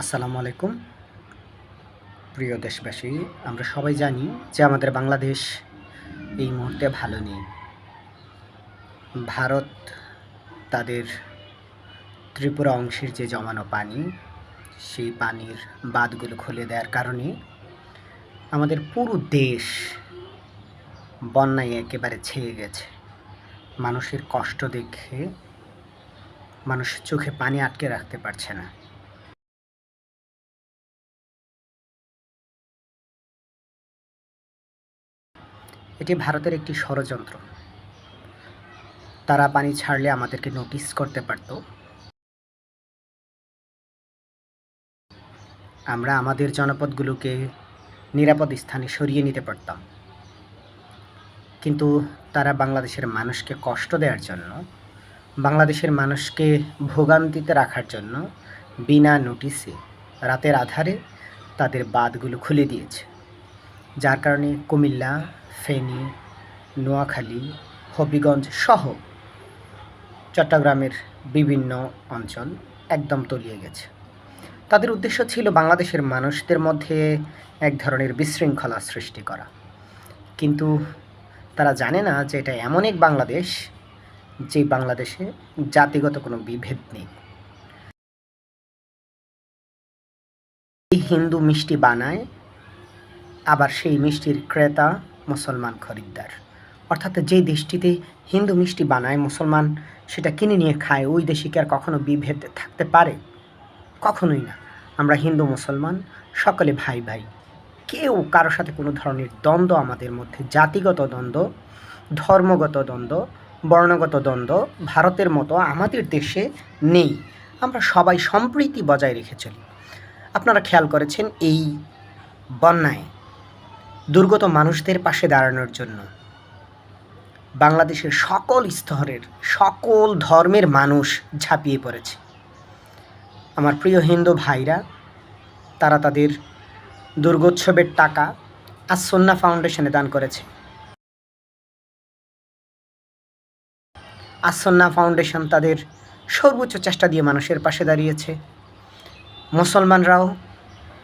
আসসালামু আলাইকুম। প্রিয় দেশবাসী, আমরা সবাই জানি যে আমাদের বাংলাদেশ এই মুহূর্তে ভালো নেই। ভারত তাদের ত্রিপুরা অংশের যে জমানো পানি, সেই পানির বাঁধগুলো খুলে দেওয়ার কারণে আমাদের পুরো দেশ বন্যায় একেবারে ছেয়ে গেছে। মানুষের কষ্ট দেখে মানুষ চোখে পানি আটকে রাখতে পারছে না। এটি ভারতের একটি ষড়যন্ত্র। তারা পানি ছাড়লে আমাদেরকে নোটিস করতে পারত। আমরা আমাদের জনপদগুলোকে নিরাপদ স্থানে সরিয়ে নিতে পারতাম। কিন্তু তারা বাংলাদেশের মানুষকে কষ্ট দেওয়ার জন্য, বাংলাদেশের মানুষকে ভোগান্তিতে রাখার জন্য বিনা নোটিসে রাতের আধারে তাদের বাঁধগুলো খুলে দিয়েছে। যার কারণে কুমিল্লা ফেনী, নোয়াখালী, হবিগঞ্জ সহ চট্টগ্রামের বিভিন্ন অঞ্চল একদম তলিয়ে গেছে। তাদের উদ্দেশ্য ছিল বাংলাদেশের মানুষদের মধ্যে এক ধরনের বিশৃঙ্খলা সৃষ্টি করা। কিন্তু তারা জানে না যে এটা এমন এক বাংলাদেশ যে বাংলাদেশে জাতিগত কোনো বিভেদ নেই। এই হিন্দু মিষ্টি বানায়, আবার সেই মিষ্টির ক্রেতা মুসলমান খরিদ্দার। অর্থাৎ যেই দেশটিতে হিন্দু মিষ্টি বানায় মুসলমান, সেটা কিনে নিয়ে খায়, ওই দেশে কি আর কখনো বিভেদ থাকতে পারে? কখনোই না। আমরা হিন্দু মুসলমান, সকলে ভাই ভাই। কেউ কারোর সাথে কোনো ধরনের দ্বন্দ্ব আমাদের মধ্যে, জাতিগত দ্বন্দ্ব, ধর্মগত দ্বন্দ্ব, বর্ণগত দ্বন্দ্ব ভারতের মতো আমাদের দেশে নেই। আমরা সবাই সম্প্রীতি বজায় রেখে চলি। আপনারা খেয়াল করেছেন এই বন্যায় দুর্গত মানুষদের পাশে দাঁড়ানোর জন্য। বাংলাদেশের সকল স্তরের, সকল ধর্মের মানুষ ঝাঁপিয়ে পড়েছে। আমার প্রিয় হিন্দু ভাইরা, তারা তাদের দুর্গোৎসবের টাকা আসন্না ফাউন্ডেশনে দান করেছে। আসন্না ফাউন্ডেশন তাদের সর্বোচ্চ চেষ্টা দিয়ে মানুষের পাশে দাঁড়িয়েছে। মুসলমানরাও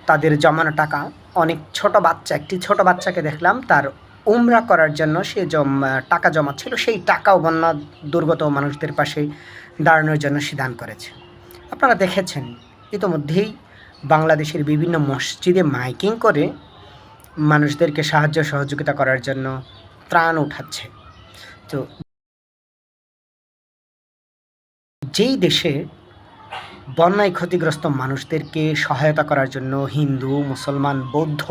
তাদের জমানো টাকা। অনেক ছোট বাচ্চা, একটি ছোট বাচ্চাকে দেখলাম তার উমরা করার জন্য সে জম, টাকা জমাচ্ছিল। সেই টাকাও বন্যা দুর্গত মানুষদের পাশে দাঁড়ানোর জন্য সে দান করেছে। আপনারা দেখেছেন, ইতোমধ্যেই বাংলাদেশের বিভিন্ন মসজিদে মাইকিং করে মানুষদেরকে সাহায্য, সহযোগিতা করার জন্য ত্রাণ উঠাচ্ছে। তো যেই দেশে বন্যায় ক্ষতিগ্রস্ত মানুষদেরকে সহায়তা করার জন্য হিন্দু, মুসলমান, বৌদ্ধ।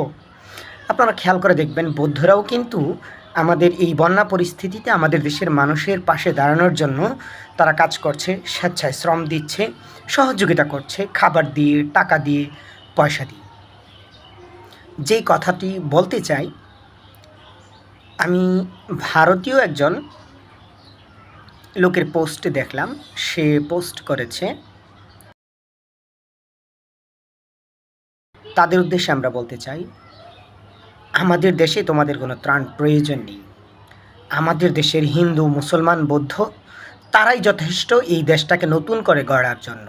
আপনারা খেয়াল করে দেখবেন, বৌদ্ধরাও কিন্তু আমাদের এই বন্যা পরিস্থিতিতে আমাদের দেশের মানুষের পাশে দাঁড়ানোর জন্য তারা কাজ করছে, স্বেচ্ছায় শ্রম দিচ্ছে, সহযোগিতা করছে, খাবার দিয়ে, টাকা দিয়ে, পয়সা দিয়ে। যেই কথাটি বলতে চাই, আমি ভারতীয় একজন লোকের পোস্ট দেখলাম, সে পোস্ট করেছে তাদের উদ্দেশ্যে আমরা বলতে চাই, আমাদের দেশে তোমাদের কোনো ত্রাণ প্রয়োজন নেই। আমাদের দেশের হিন্দু, মুসলমান, বৌদ্ধ, তারাই যথেষ্ট এই দেশটাকে নতুন করে গড়ার জন্য।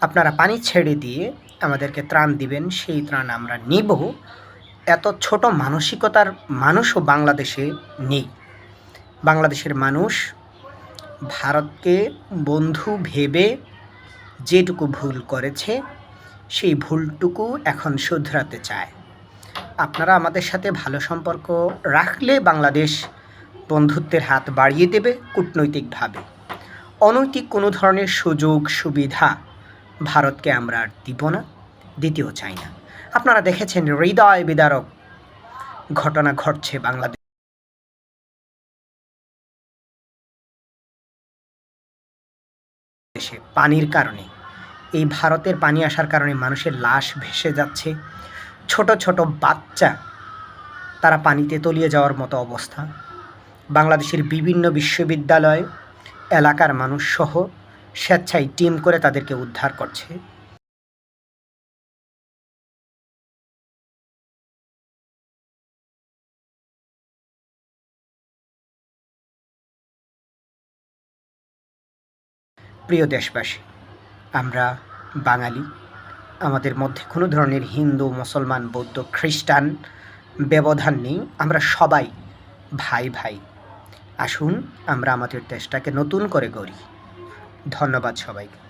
আপনারা পানি ছেড়ে দিয়ে আমাদেরকে ত্রাণ দিবেন, সেই ত্রাণ আমরা নিব। এত ছোট মানসিকতার মানুষও বাংলাদেশে নেই। বাংলাদেশের মানুষ ভারতকে বন্ধু ভেবে যেটুকু ভুল করেছে সেই ভুলটুকু এখন শুধরাতে চায়। আপনারা আমাদের সাথে ভালো সম্পর্ক রাখলে বাংলাদেশ বন্ধুত্বের হাত বাড়িয়ে দেবে কূটনৈতিকভাবে। অনৈতিক কোনো ধরনের সুযোগ, সুবিধা ভারতকে আমরা আর দিব না, দিতেও চাই না। আপনারা দেখেছেন হৃদয় বিদারক ঘটনা ঘটছে বাংলাদেশ। দেশে পানির কারণে এই ভারতের পানি আসার কারণে মানুষের লাশ ভেসে যাচ্ছে। ছোট ছোট বাচ্চা তারা পানিতে তলিয়ে যাওয়ার মতো অবস্থা। বাংলাদেশের বিভিন্ন বিশ্ববিদ্যালয় এলাকার মানুষ সহ স্বেচ্ছায় টিম করে তাদেরকে উদ্ধার করছে। প্রিয় দেশবাসী আমরা বাঙালি। আমাদের মধ্যে কোনো ধরনের হিন্দু, মুসলমান, বৌদ্ধ, খ্রিস্টান ব্যবধান নেই। আমরা সবাই ভাই ভাই। আসুন আমরা আমাদের দেশটাকে নতুন করে গড়ি। ধন্যবাদ সবাইকে।